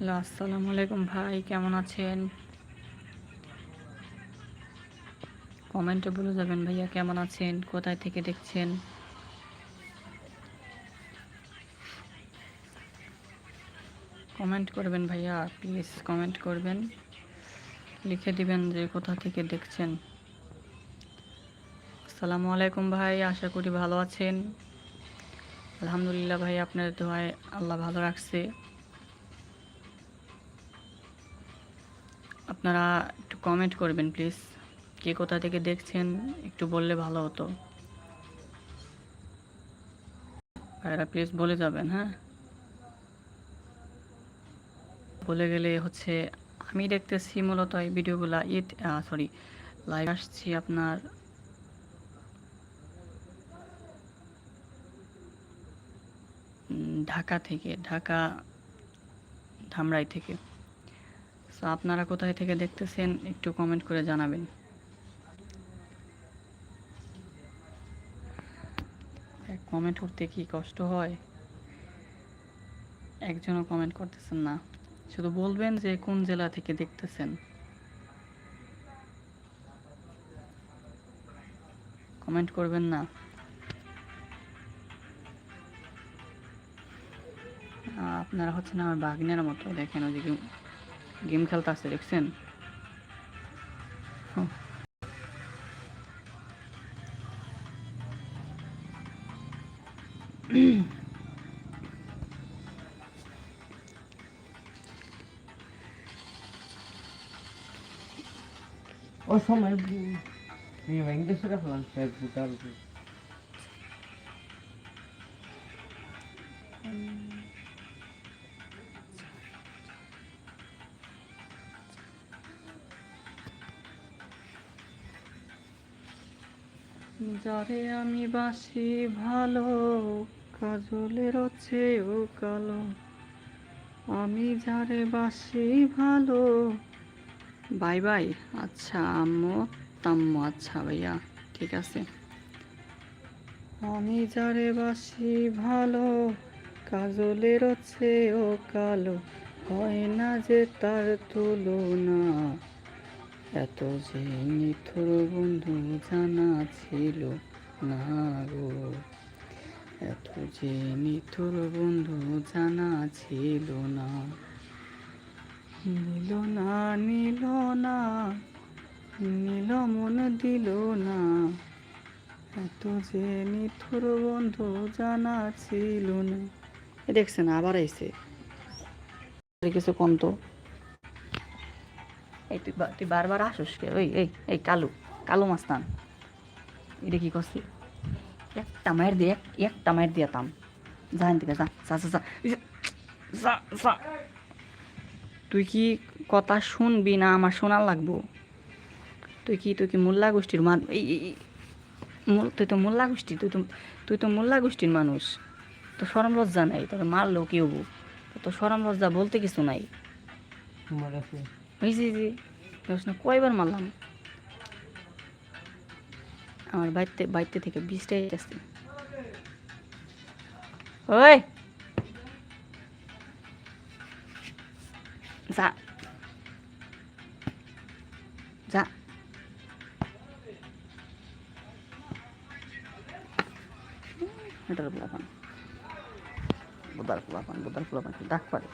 Hello, আসসালামু আলাইকুম ভাই, কেমন আছেন? কমেন্টে বলে যাবেন ভাইয়া, কেমন আছেন? কোথায় থেকে দেখছেন? কমেন্ট করবেন ভাইয়া, প্লিজ কমেন্ট করবেন। লিখে দিবেন যে কোথা থেকে দেখছেন। আসসালামু আলাইকুম ভাই, আশা করি ভালো আছেন। আলহামদুলিল্লাহ ভাই, আপনার দোয়ায় আল্লাহ ভালো রাখছে। আপনারা একটু কমেন্ট করবেন প্লিজ কে কোথা থেকে দেখছেন, একটু বললে ভালো হতো। ভাইরা প্লিজ বলে যাবেন হ্যাঁ? বলে গেলে হচ্ছে, আমি দেখতেছি মূলত এই ভিডিওগুলা ঈদ সরি লাইভ আসছি আপনার ঢাকা থেকে, ঢাকা ধামরাই থেকে। সো আপনারা কোথায় থেকে দেখতেছেন একটু কমেন্ট করে জানাবেন। কমেন্ট করতে কি কষ্ট হয়? একজনও কমেন্ট করতেছেন না। শুধু বলবেন যে কোন জেলা থেকে দেখতেছেন। কমেন্ট করবেন না। আপনারা হচ্ছেন আমার বাগনের মতো, দেখেন যে গেম- খেলতে আসছে দেখছেন। O সময় আমি ইংলিশে রাখলাম ফেসবুক আর যারে আমি বাসি ভালো, কাজলের চেয়েও কালো। আমি যারে বাসি ভালো। Bye bye. আচ্ছা আম্মু, তাম্মু আচ্ছা ভাইয়া, ঠিক আছে। আমি যারে বাসি ভালো, কাজলের চেয়েও কালো। হয় না যে তার তুলনা এত যে নিথুর বন্ধু জানা ছিল না গো। এত যে নিথুর বন্ধু জানা ছিল না। নিল না নিল না, নীল মন দিল না। এত যে নিথুর বন্ধু জানা ছিল না। দেখছেন, আবার আইছে। কিছু কম তো। এই তুই তুই বারবার আসুস কে? ওই, এই এই কালু কালু মাস্তান। এটা কি করছি একটা মায়ের দিয়ে এক- একটা মায়ের দিয়াতাম জান থেকে, যা যা যা তুই কি কথা শুনবি না আমার শোনার লাগবো? তুই কি তুই কি মোল্লা গোষ্ঠীর মান তুই তো মোল্লা গোষ্ঠী, তুই তো তুই তো মোল্লা গোষ্ঠীর মানুষ। তো সরম লজ্জা নাই তোকে মারলেও কি হব? তোর তো সরম লজ্জা বলতে কিছু নাই। ওই যে যে কয়বার মারলাম? আমার বাড়িতে বাড়িতে থেকে বৃষ্টি আসছে। ওই! যা। যা। এটার পোলাপান। বোদার পোলাপান বোদার পোলাপান, ডাক পারে।